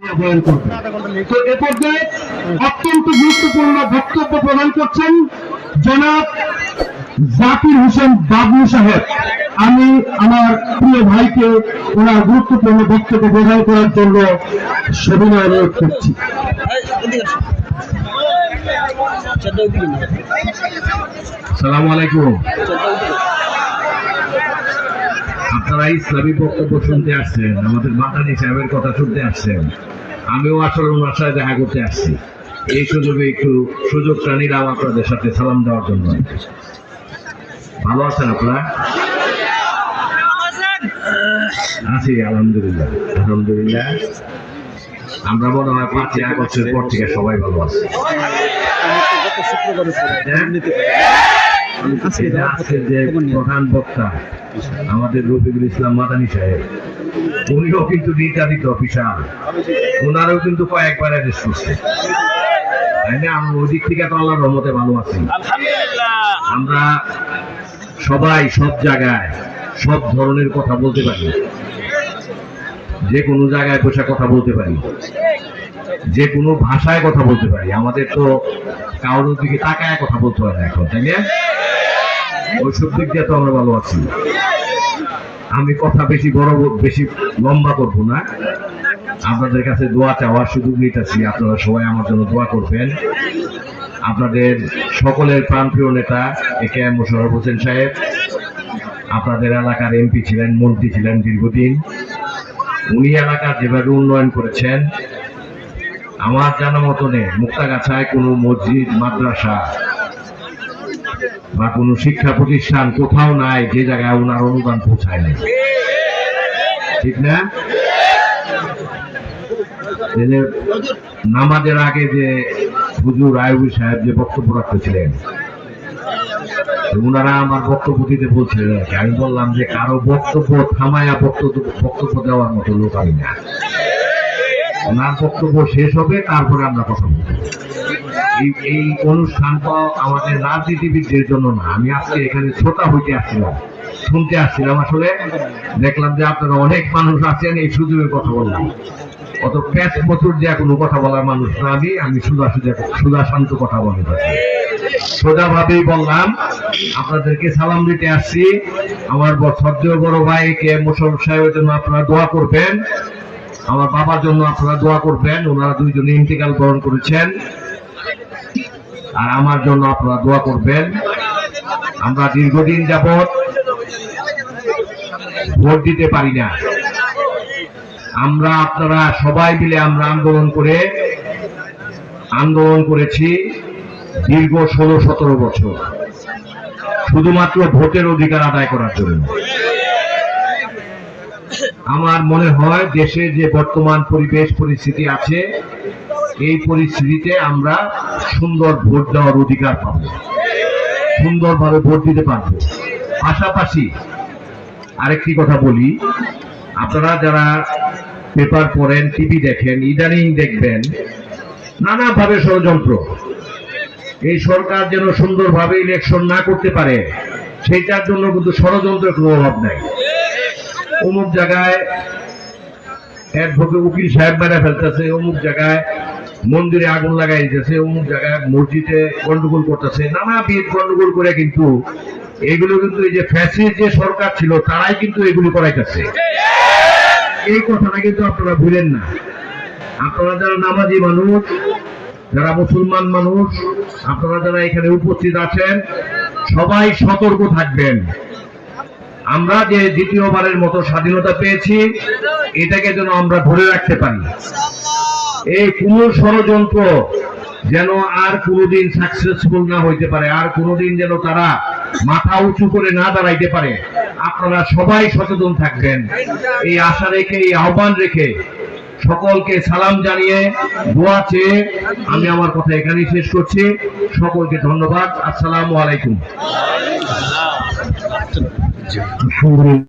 বয়ান করবেন তো এ পর্যায়ে অত্যন্ত গুরুত্বপূর্ণ বক্তব্য প্রদান করছেন জনাব জাকির হোসেন বাবু সাহেব। আমি আমার প্রিয় ভাইকে ওনার গুরুত্বপূর্ণ বক্তব্য প্রদান করার জন্য সবিনয় অনুরোধ করছি। সালাম আলাইকুম। আপনারা ইসলামী বক্তব্য শুনতে আসছেন আমাদের মাতানি সাহেবের কথা শুনতে আসছেন আমিও আসলে ওনার দেখা করতে আসছি এই সুযোগে একটু সুযোগটা নিলাম আপনাদের সাথে সালাম দেওয়ার জন্য ভালো আছেন আপনারা আছি আলহামদুলিল্লাহ আলহামদুলিল্লাহ আমরা মনে হয় পাঁচই আগস্টের পর থেকে সবাই ভালো আছি এটা যে প্রধান বক্তা আমাদের রফিকুল ইসলাম মাদানী সাহেব উনিও কিন্তু নির্যাতিত অফিসার। ওনারও কিন্তু কয়েকবার অ্যারেস্ট করছে। তাই না? আমরা ওই দিক থেকে তো আল্লাহর রহমতে ভালো আছি। আমরা সবাই সব জায়গায় সব ধরনের কথা বলতে পারি। যে কোনো জায়গায় বসে কথা বলতে পারি। যে কোনো ভাষায় কথা বলতে পারি। আমাদের তো কারোর দিকে তাকায় কথা বলতে হয় না এখন তাই না? ওইসব দিক দিয়ে তো আমরা ভালো আছি। আমি কথা বেশি বড় বেশি লম্বা করব না। আপনাদের কাছে দোয়া চাওয়ার সুযোগ নিতেছি। আপনারা সবাই আমার জন্য দোয়া করবেন। আপনাদের সকলের প্রাণপ্রিয় নেতা A K M Mosharraf Hossain সাহেব, আপনাদের এলাকার এমপি ছিলেন, মন্ত্রী ছিলেন দীর্ঘদিন। উনি এলাকার যেভাবে উন্নয়ন করেছেন, আমার জানা মতনে মুক্তাগাছায় কোনো মসজিদ, মাদ্রাসা বা কোনো শিক্ষা প্রতিষ্ঠান কোথাও নাই, যে জায়গায় ওনার অনুদান পৌঁছায় না ঠিক না? নামাজের আগে যে হুজুর আয়ুবী সাহেব যে বক্তব্য রাখতেছিলেন, ওনারা আমার বক্তব্য দিতে বলছিলেন আমি বললাম যে কারও বক্তব্য থামায়া বক্তব্য বক্তব্য দেওয়ার মতো লোক আমি না। ওনার বক্তব্য শেষ হবে, তারপরে আমরা কথা বলব। এই অনুষ্ঠানটা আমাদের রাজনীতিবিদদের জন্য না। আমি আজকে এখানে ছোটা হইতে আসছিলাম, শুনতে আসছিলাম আসলে। দেখলাম যে আপনারা অনেক মানুষ আছেন, এই সুযোগের কথা বললাম। অত প্যাচ বছর যে কোনো কথা বলার মানুষ না আমি আমি সুদা সুদা সুদা শান্ত কথা বলে থাকি। সোজা বললাম, আপনাদেরকে সালাম দিতে আসছি। আমার শ্রদ্ধেয় বড় ভাই কে মোশারফ সাহেবের জন্য আপনারা দোয়া করবেন। আমার বাবার জন্য আপনারা দোয়া করবেন। ওনারা দুইজনে ইন্তেকাল বরণ করেছেন। আর আমার জন্য আপনারা দোয়া করবেন। আমরা দীর্ঘদিন যাবৎ ভোট দিতে পারি না। আমরা আপনারা সবাই মিলে আমরা আন্দোলন করে আন্দোলন করেছি দীর্ঘ ষোলো, সতেরো বছর। শুধুমাত্র ভোটের অধিকার আদায় করার জন্য। আমার মনে হয় দেশে যে বর্তমান পরিবেশ, পরিস্থিতি আছে এই পরিস্থিতিতে আমরা সুন্দর ভোট দেওয়ার অধিকার পাব। সুন্দরভাবে ভোট দিতে পারব। পাশাপাশি আরেকটি কথা বলি, আপনারা যারা পেপার পড়েন, টিভি দেখেন, ইদানিং দেখবেন, নানাভাবে ষড়যন্ত্র। এই সরকার যেন সুন্দরভাবে ইলেকশন না করতে পারে, সেইটার জন্য কিন্তু ষড়যন্ত্রের কোনো অভাব নাই। অমুক জায়গায় অ্যাডভোকেট উকিল সাহেব মেরে ফেলতেছে, অমুক জায়গায় মন্দিরে আগুন লাগাই দিতেছে অমুক জায়গায় মসজিদে গন্ডগোল করতেছে নানাবিধ গন্ডগোল করে কিন্তু এগুলো কিন্তু এই যে ফ্যাসিস্ট যে সরকার ছিল, তারাই কিন্তু এগুলি করাইতেছে। এই কথাটা কিন্তু আপনারা ভুলেন না। আপনারা যারা নামাজি মানুষ, যারা মুসলমান মানুষ, আপনারা যারা এখানে উপস্থিত আছেন, সবাই সতর্ক থাকবেন। আমরা যে দ্বিতীয়বারের মতো স্বাধীনতা পেয়েছি এটাকে যেন আমরা ধরে রাখতে পারি। এই কোন ষড়যন্ত্র যেন আর কোনোদিন সাকসেসফুল না হইতে পারে আর কোনোদিন যেন তারা মাথা উঁচু করে না দাঁড়াইতে পারে। আপনারা সবাই সচেতন থাকবেন। এই আশা রেখে এই আহ্বান রেখে সকলকে সালাম জানিয়ে দোয়া চেয়ে আমি আমার কথা এখানেই শেষ করছি। সকলকে ধন্যবাদ। আসসালামু আলাইকুম।